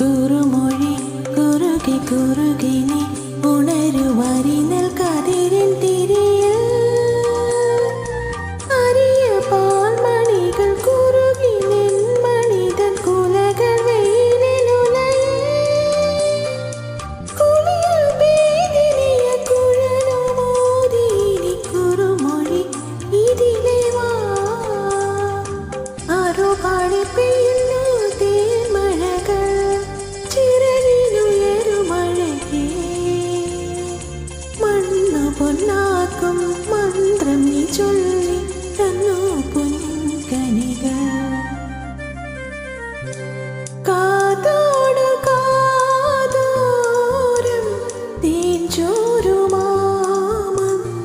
గురుము บนหน้าก็